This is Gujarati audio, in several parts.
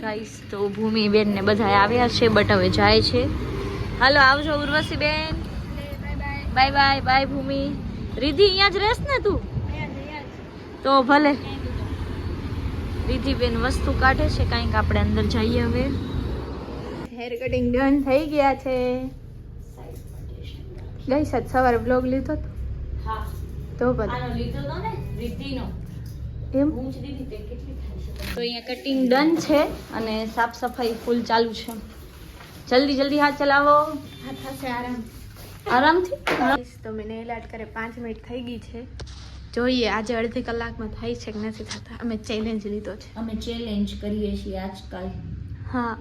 ગાઈસ તો ભૂમિબેન ને બધા આવ્યા છે બટ હવે જાય છે. હાલો આવજો Urvashi ben bye bye bye Bhumi. Riddhi અહીંયા જ રહેશ ને તું? તો ભલે. રિધિ બેન વસ્તુ કાઢે છે કાંઈક આપણે અંદર જઈએ હવે. હેર કટિંગ ડન થઈ ગયા છે. ગઈ સાત સવારે બ્લોગ લીધો તો? હા. તો પછી લીધો તો ને? રિધિનો એમ? તે અહીંયા કટિંગ ડન છે અને સાફ સફાઈ ફૂલ ચાલુ છે. જલ્દી જલ્દી હાથ ચલાવો. હા થશે આરામ. આરામથી? તો મેં નેલ આર્ટ કરે પાંચ મિનિટ થઈ ગઈ છે. જોઈએ આજે અડધી કલાકમાં થાય છે કે નથી થતા? અમે ચેલેન્જ લીધો છે. અમે ચેલેન્જ કરીએ છીએ આજકાલ. હા.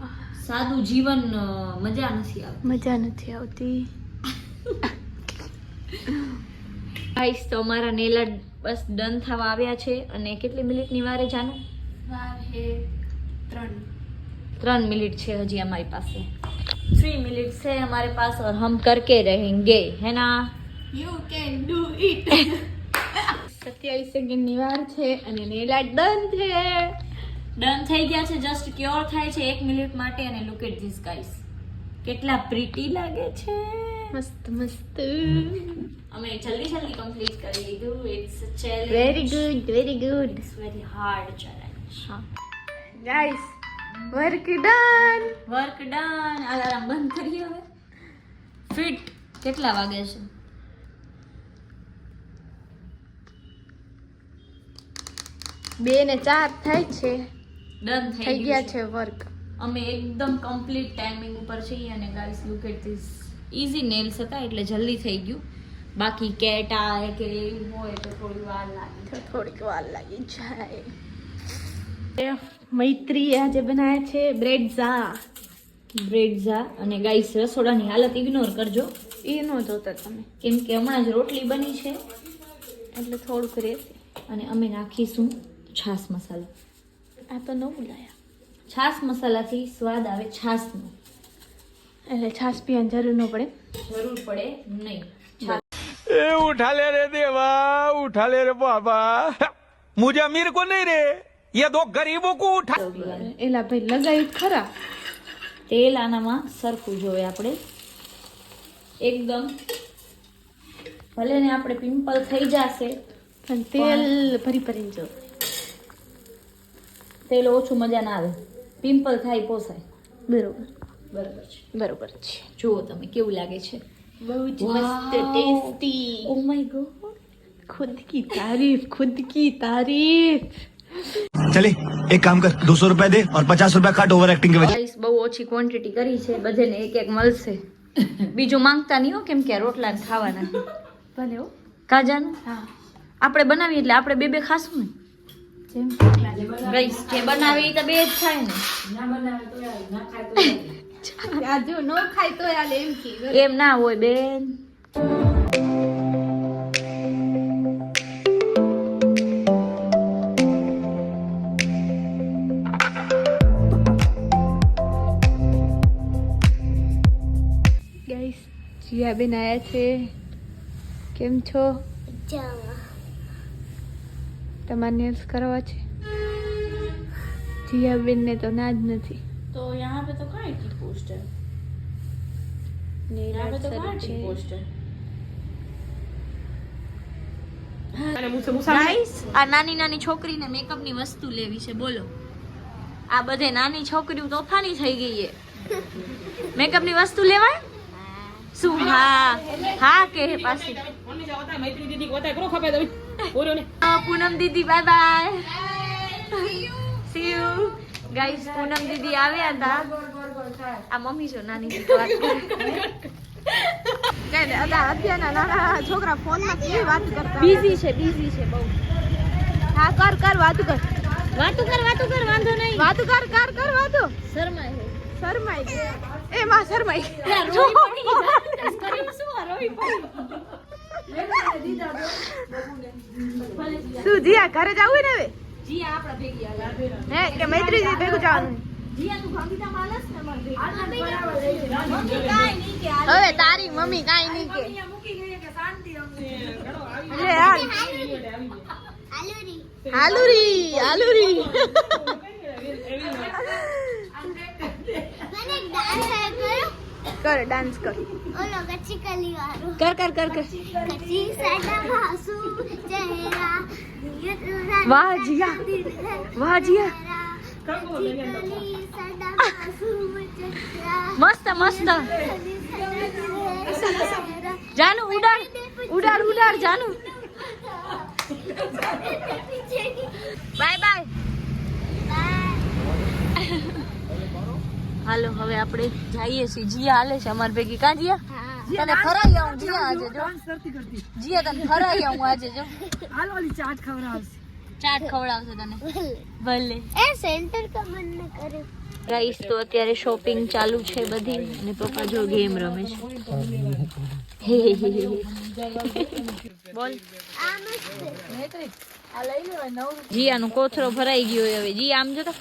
સાદું જીવન મજા નથી આવતી. મજા નથી આવતી. ગાઈસ તો અમારા નેલર બસ ડન થવા આવ્યા છે અને કેટલી મિનિટની વારે જાનું વાર હે ત્રણ ત્રણ મિનિટ છે હજી અમારી પાસે થ્રી મિનિટ છે हमारे पास और हम करके रहेंगे है ना યુ કેન ડુ ઇટ સત્યાવીસ સેકન્ડની વાર છે અને નેલ આર્ટ ડન છે ડન થઈ ગયા છે જસ્ટ ક્યોર થાય છે એક મિનિટ માટે અને લુક એટ ધીસ ગાઈસ કેટલા પ્રીટી લાગે છે મસ્ત મસ્ત. અમે જલ્દી જલ્દી કમ્પ્લીટ કરી લીધું. It's a challenge very good very good it's very hard challenge હા. Guys work done work done alarm બંધ કરી હવે. ફિટ કેટલા વાગે છે? બે ને ચાર થાય છે. ડન થઈ ગયા છે. વર્ક અમે એકદમ કમ્પ્લીટ ટાઈમિંગ ઉપર છીએ અને guys look at this easy nails હતા એટલે જલ્દી થઈ ગયું. બાકી કેટ આવે કે એવું હોય તો થોડી વાર લાગે થોડીક વાર લાગી જાય. મૈત્રી આજે બનાવ્યા છે બ્રેડઝા બ્રેડઝા અને ગાઈસ રસોડાની હાલત ઇગ્નોર કરજો. એ ન જોતા તમે. કેમ કે હમણાં જ રોટલી બની છે. એટલે થોડુંક રહેશે અને અમે નાખીશું છાસ મસાલો. આ તો ન બોલાયા છાસ મસાલાથી સ્વાદ આવે છાસનો એટલે છાસ પીવાની જરૂર ન પડે. જરૂર પડે નહીં. એ ઉઠાલે રે દેવા ઉઠાલે રે બાબા. મુજે મીર કો નહીં રે. યે દો ગરીબો કો ઉઠા એલા ભાઈ લગાઈ ખરા. તેલ આનામાં સરખું જોવે આપણે. એકદમ. ભલે ને આપણે પિમ્પલ થઈ જશે પણ તેલ ભરી ભરીને જો. તેલ ઓછું મજા ના આવે. પિમ્પલ થાય પોસાય. બરોબર. બરાબર છે. બરોબર છે. જુઓ તમે કેવું લાગે છે? બહુ જ મસ્ત tasty. Oh oh my god ખુદ કી તારીફ ખુદ કી તારીફ. ચલે એક કામ કર 200 રૂપિયા દે ઓર 50 રૂપિયા કાટ ઓવર એક્ટિંગ કે વજહ બહુ ઓછી ક્વોન્ટિટી કરી છે બધેને એક એક મળશે. બીજું માંગતા નહીં હો કેમ કે રોટલા ને ખાવાના. ભલે હો. કાજાનું? હા. આપણે બનાવીએ એટલે આપણે બે બે ખાશું ને. જે બનાવી તો બે જ થાય ને. ના બનાવે તો ના ખાય તો યાર એમ કે એમ ના હોય બેન. ગાઈસ જીયા બેન આયા છે. કેમ છો? તમારે નેલ્સ કરવા છે? જીયા બેન ને તો ના જ નથી. तो यहाँ पे तो कहाँ की पोस्टर નેલ यहाँ पे આર્ટ तो શરૂ कहाँ છે की पोस्टर ગાઈસ આ નાની નાની છોકરીને મેકઅપની વસ્તુ લેવી છે બોલો આ બધે નાની છોકરીઓ તોફાની થઈ ગઈ છે મેકઅપની વસ્તુ લેવાય શું હા હા કે પાછી હા, પૂનમ દીદી bye bye see you guys Poonam દીદી આવ્યા હતા. આ મમ્મી છો નાની દીદી વાત કરે. અત્યારના નાના છોકરા ફોનમાં કેવી વાત કરતા બિઝી છે બિઝી છે બહુ. હા કર કર વાત કર. વાતું કર વાતું કર વાંધો નહીં. વાત કર કર કર વાતો. શરમાય શરમાય. એ માં શરમાઈ ગઈ. શું જીયા ઘરે જવું ને હવે? જી આપણે ભેગી હાલ. હે કે મૈત્રીજી ભેગું જવાનું હવે તારી મમ્મી કઈ નહીં કે. આલુરી હાલુરી. કર ડાન્સ કર. ઓલો કચ્છી કલી વાળો કર કર કર કર. કચ્છી સાડા માસુ ચહેરા વાહ જીયા. વાહ જીયા. મસ્ત મસ્ત. જાનુ ઉડાડ. ઉડાડ ઉડાડ જાનુ. Bye bye. હાલો હવે આપણે જઈએ છીએ. જીયા હાલે છે અમાર ભેગી. કાં જીયા? તને ફરાઈ આવું જીયા આજે જો. જીયા તને ફરાઈ આવું આજે જો. ચાટ ખવડાવશે. તને. ભલે. એ સેન્ટર કા મન ન કરે. ગાઈસ તો અત્યારે શોપિંગ ચાલુ છે બધી. અને પપ્પા જો ગેમ રમે છે. બોલ. જીયાનું કોથરો ભરાઈ ગયો હોય હવે. જી આમ જો તો.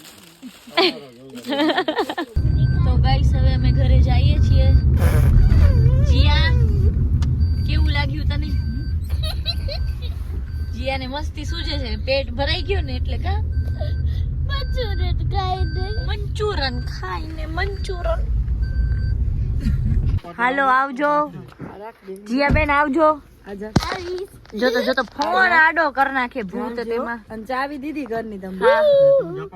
ગાઈસ હવે અમે ઘરે જઈએ છીએ. જીયા કેવું લાગ્યું તને? જીયાને મસ્તી સૂજે છે. પેટ ભરાઈ ગયું ને એટલે કા? મંચુરિયન ખાઈ દે. મંચુરન ખાઈને મંચુરન હાલો આવજો. જીયા બેન આવજો. જો તો જો તો ફોન આડો કર નાખે ભૂત તેમાં. અને ચાવી દીધી ઘરની તમે